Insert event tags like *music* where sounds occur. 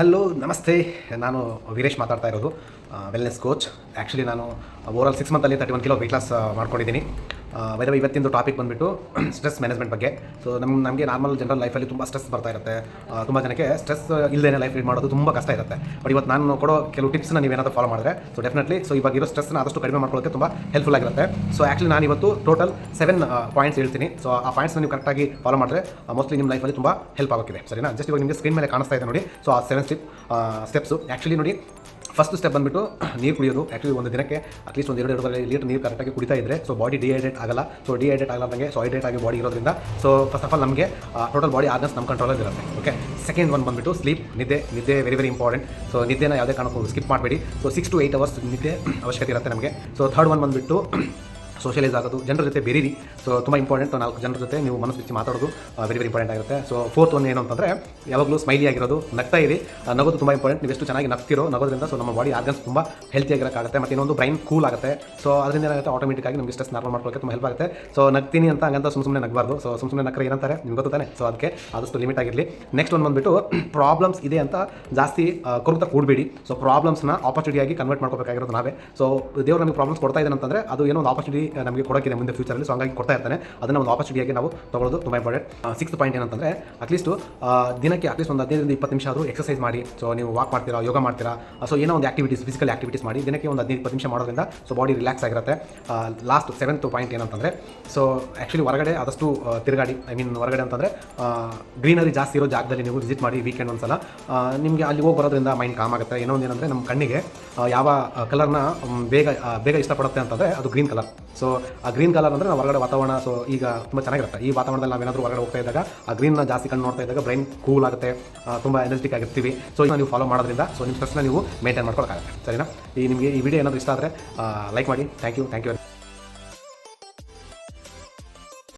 Hello ನಮಸ್ತೆ. ನಾನು ವೀರೇಶ್ ಮಾತಾಡ್ತಾ ಇರೋದು ವೆಲ್ನೆಸ್ ಕೋಚ್ ಆ್ಯಕ್ಚುಲಿ ನಾನು overall six ಮಂತಲ್ಲಿ thirty one kilo weight loss ಮಾಡ್ಕೊಂಡಿದ್ದೀನಿ. ವೈದವ ಇವತ್ತಿಂದು ಟಾಪಿಕ್ ಬಂದುಬಿಟ್ಟು ಸ್ಟ್ರೆಸ್ ಮ್ಯಾನೇಜ್ಮೆಂಟ್ ಬಗ್ಗೆ. ಸೊ ನಮ್ಮ ನಮಗೆ ನಾರ್ಮಲ್ ಜನರಲ್ ಲೈಫಲ್ಲಿ ತುಂಬ ಸ್ಟ್ರೆಸ್ ಬರ್ತಾ ಇರುತ್ತೆ. ತುಂಬ ಜನಕ್ಕೆ ಸ್ಟ್ರೆಸ್ ಇಲ್ಲದೇ ಲೈಫ್ ಲೀಡ್ ಮಾಡೋದು ತುಂಬ ಕಷ್ಟ ಇರುತ್ತೆ. ಬಟ್ ಇವತ್ತು ನಾನು ಕೊಡೋ ಕೆಲವು ಟಿಪ್ಸ್ನ ನೀವೇನಾದರೂ ಫಾಲೋ ಮಾಡಿದ್ರೆ ಸೊ ಡೆಫಿನೆಟ್ಲಿ ಸೊ ಇವಾಗ ಇರೋ ಸ್ಟ್ರೆಸ್ನ ಆದಷ್ಟು ಕಡಿಮೆ ಮಾಡ್ಕೊಳ್ಳೋಕ್ಕೆ ತುಂಬ ಹೆಲ್ಪ್ಫುಲ್ ಆಗಿರುತ್ತೆ. ಸೊ ಆ್ಯಕ್ಚುಲಿ ನಾನು ಇವತ್ತು ಟೋಟಲ್ ಸೆವೆನ್ ಪಾಯಿಂಟ್ಸ್ ಹೇಳ್ತೀನಿ. ಸೊ ಆ ಪಾಯಿಂಟ್ಸ್ನ ನೀವು ಕರೆಕ್ಟಾಗಿ ಫಾಲೋ ಮಾಡಿದ್ರೆ ಮೋಸ್ಟ್ಲಿ ನಿಮ್ಮ ಲೈಫಲ್ಲಿ ತುಂಬ ಹೆಲ್ಪ್ ಆಗೋಕ್ಕಿದೆ. ಸರಿನಾ? ಜಸ್ಟ್ ಇವಾಗ ನಿಮಗೆ ಸ್ಕ್ರೀನ್ ಮೇಲೆ ಕಾಣಿಸ್ತಾ ಇದೆ ನೋಡಿ. ಸೊ ಆ ಸೆವೆನ್ ಸ್ಟಿಪ್ ಸ್ಟೆಪ್ಸು ಆ್ಯಕ್ಚುಲಿ ನೋಡಿ ಫಸ್ಟ್ ಸ್ಟೆಪ್ ಬಂದುಬಿಟ್ಟು ನೀರು ಕುಡಿಯೋದು. ಆ್ಯಕ್ಚುಲಿ ಒಂದು ದಿನಕ್ಕೆ ಅಟ್ಲೀಸ್ಟ್ ಒಂದು ಎರಡು ಎರಡೂವರೆ ಲೀಟರ್ ನೀರು ಕರೆಕ್ಟಾಗಿ ಕುಡಿತಾ ಇದ್ದರೆ ಸೊ ಬಾಡಿ ಡಿಹೈಡ್ರೇಟ್ ಆಗಲ್ಲ. ಸೊ ಡಿಹೈಡ್ರೇಟ್ ಆಗಲಾರ್ದಂಗೆ ಸೊ ಹೈಡ್ರೇಟ್ ಆಗಿ ಬಾಡಿ ಇರೋದ್ರಿಂದ ಸೊ ಫಸ್ಟ್ ಆಫ್ ಆಲ್ ನಮಗೆ ಟೋಟಲ್ ಬಾಡಿ ಆರ್ಗನ್ಸ್ ನಮ್ಮ ಕಂಟ್ರೋಲಲ್ಲಿ ಇರುತ್ತೆ. ಓಕೆ ಸೆಕೆಂಡ್ ಒನ್ ಬಂದುಬಿಟ್ಟು ಸ್ಲೀಪ್ ನಿದ್ದೆ. ನಿದ್ದೆ ವೆರಿ ವೆರಿ ಇಂಪಾರ್ಟೆಂಟ್ ಸೊ ನಿದ್ದೆನ ಯಾವುದೇ ಕಾರಣಕ್ಕೂ ಸ್ಕಿಪ್ ಮಾಡಬೇಡಿ. So six to eight hours ನಿದ್ದೆ *clears throat* ಅವಶ್ಯಕತೆ ಇರುತ್ತೆ ನಮಗೆ. ಸೊ ಥರ್ಡ್ ಒನ್ ಬಂದುಬಿಟ್ಟು ಸೋಷಿಯಲೈಸ್ ಆಗೋದು, ಜನರ ಜೊತೆ ಬೆರೀರಿ. ಸೊ ತುಂಬ ಇಂಪಾರ್ಟೆಂಟ್ ನಾಲ್ಕು ಜನರ ಜೊತೆ ನೀವು ಮನಸ್ಸು ಬಿಚ್ಚಿ ಮಾತಾಡೋದು ವೆರಿ ವೆರಿ ಇಂಪಾರ್ಟೆಂಟ್ ಆಗುತ್ತೆ ಸೊ ಫೋರ್ತ್ ಒನ್ ಏನು ಅಂತಂದರೆ, ಯಾವಾಗಲೂ ಸ್ಮೈಲಿ ಆಗಿರೋದು, ನಗ್ತಾ ಇರಿ. ನಗೋದು ತುಂಬ ಇಂಪಾರ್ಟೆಂಟ್ ನೀವು ಎಷ್ಟು ಚೆನ್ನಾಗಿ ನಗ್ತಿರೋ ನಗೋದ್ರಿಂದ ಸೊ ನಮ್ಮ ಬಾಡಿ ಆರ್ಗನ್ಸ್ ತುಂಬ ಹೆಲ್ತಿಯಾಗಿರೋಕ್ಕಾಗುತ್ತೆ ಮತ್ತು ಇನ್ನೊಂದು ಬ್ರೈನ್ ಕೂಲ್ ಆಗುತ್ತೆ. ಸೊ ಅದರಿಂದ ಏನಾಗುತ್ತೆ? ಆಟೋಮೆಟಿಕ್ ಆಗಿ ನಮಗೆ ಸ್ಟ್ರೆಸ್ ನಾರ್ಮಲ್ ಮಾಡ್ಕೊಳ್ಳೋಕೆ ತುಂಬ ಹೆಲ್ಪ್ ಆಗುತ್ತೆ. ಸೊ ನಗ್ತೀನಿ ಅಂತ ಹಂಗಂತ ಸುಮ್ಮ ಸುಮ್ಮನೆ ನಗಬಾರ್ದು. ಸೊ ಸುಮ್ಮ ಸುಮ್ಮನೆ ನಕ್ಕರೆ ಏನಂತಾರೆ? ನಿಮ್ಗೆ ಗೊತ್ತಾನೆ ಸೊ ಅದಕ್ಕೆ ಆದಷ್ಟು ಲಿಮಿಟ್ ಆಗಿರಲಿ. ನೆಕ್ಸ್ಟ್ ಒಂದು ಬಂದ್ಬಿಟ್ಟು *clears throat* ಪ್ರಾಬ್ಲಮ್ಸ್ ಇದೆ ಅಂತ ಜಾಸ್ತಿ ಕೊರತ ಕೂಡಬೇಡಿ. ಸೊ ಪ್ರಾಬ್ಲಮ್ಸ್ನ ಆಪರ್ಚುನಿಟಿಯಾಗಿ ಕನ್ವರ್ಟ್ ಮಾಡ್ಕೋಬೇಕಾಗಿರೋದು ನಾವೇ. ಸೊ ದೇವ್ರು ನಮಗೆ ಪ್ರಾಬ್ಲಮ್ಸ್ ಕೊಡ್ತಾ ಇದ್ದಾನೆ ಅಂತಂದರೆ ಅದು ಏನೋ ಒಂದು ಆಪರ್ಚುನಿಟಿ ನಮಗೆ ಕೊಡೋಕ್ಕಿದೆ ಮುಂದೆ ಫ್ಯೂಚರಲ್ಲಿ ಸೊ ಹಂಗಾಗಿ ಕೊಡ್ತಾ ಇರ್ತಾನೆ. ಅದನ್ನು ಒಂದು ಆಪರ್ಚುನಿಟಿಯಾಗಿ ನಾವು ತಗೊಳ್ಳೋದು ತುಂಬ ಇಂಪಾರ್ಟೆಂಟ್ ಸಿಕ್ಸ್ ಪಾಯಿಂಟ್ ಏನಂತಂದರೆ ಅಟ್ಲೀಸ್ಟು ದಿನಕ್ಕೆ ಅಟ್ಲೀಸ್ಟ್ ಒಂದು ಹದಿನೈದರಿಂದ ಇಪ್ಪತ್ತು ನಿಮಿಷ ಆದರೂ ಎಕ್ಸಸೈಸ್ ಮಾಡಿ. ಸೊ ನೀವು ವಾಕ್ ಮಾಡ್ತೀರಾ ಯೋಗ ಮಾಡ್ತೀರಾ ಸೊ ಏನೋ ಒಂದು ಆಕ್ಟಿವಿಟೀಸ್ ಫಿಸಿಕಲ್ ಆಕ್ಟಿವಿಟೀಸ್ ಮಾಡಿ, ದಿನಕ್ಕೆ ಒಂದು ಹದಿನೈದು, ಇಪ್ಪತ್ತು ನಿಮಿಷ ಮಾಡೋದ್ರಿಂದ ಸೊ ಬಾಡಿ ರಿಲ್ಯಾಕ್ಸ್ ಆಗಿರುತ್ತೆ. ಲಾಸ್ಟ್ ಸೆವೆಂತ್ ಪಾಯಿಂಟ್ ಏನಂತಂದರೆ ಸೊ ಆ್ಯಕ್ಚುಲಿ ಹೊರಗಡೆ ಆದಷ್ಟು ತಿರುಗಾಡಿ. ಐ ಮೀನ್ ಹೊರಗಡೆ ಅಂತಂದರೆ ಗ್ರೀನರಿ ಜಾಸ್ತಿ ಇರೋ ಜಾಗದಲ್ಲಿ ನೀವು ವಿಸಿಟ್ ಮಾಡಿ ವೀಕೆಂಡ್ ಒಂದ್ಸಲ. ನಿಮಗೆ ಅಲ್ಲಿ ಹೋಗಿ ಬರೋದ್ರಿಂದ ಮೈಂಡ್ ಕಾಮ್ ಆಗುತ್ತೆ. ಏನೋ ಏನಂದರೆ ನಮ್ಮ ಕಣ್ಣಿಗೆ ಯಾವ ಕಲರ್ನ ಬೇಗ ಬೇಗ ಇಷ್ಟಪಡುತ್ತೆ ಅಂತಂದರೆ ಅದು ಗ್ರೀನ್ ಕಲರ್ ಸೊ ಆ ಗ್ರೀನ್ ಕಲರ್ ಅಂದರೆ ನಾವು ಹೊರಗಡೆ ವಾತಾವರಣ ಸೊ ಈಗ ತುಂಬ ಚೆನ್ನಾಗಿರುತ್ತೆ. ಈ ವಾತಾವರಣದಲ್ಲಿ ನಾವೇನಾದರೂ ಹೊರಗಡೆ ಹೋಗ್ತಾ ಇದ್ದಾಗ, ಆ ಗ್ರೀನ್ನ ಜಾಸ್ತಿ ಕಣ್ಣು ನೋಡ್ತಾ ಇದ್ದಾಗ ಬ್ರೈನ್ ಕೂಲ್ ಆಗುತ್ತೆ ತುಂಬ ಎನರ್ಜಿಟಿಕ್ ಆಗಿರ್ತೀವಿ. ಸೊ ಇದನ್ನ ನೀವು ಫಾಲೋ ಮಾಡೋದ್ರಿಂದ ಸೊ ನಿಮ್ಮ ಸ್ಟ್ರೆಸ್ನ ನೀವು ಮೇಂಟೈನ್ ಮಾಡ್ಕೊಳಕ್ಕಾಗುತ್ತೆ. ಸರಿನಾ? ಈ ನಿಮಗೆ ಈ ವಿಡಿಯೋ ಏನಾದರೂ ಇಷ್ಟ ಆದರೆ ಲೈಕ್ ಮಾಡಿ. Thank you thank you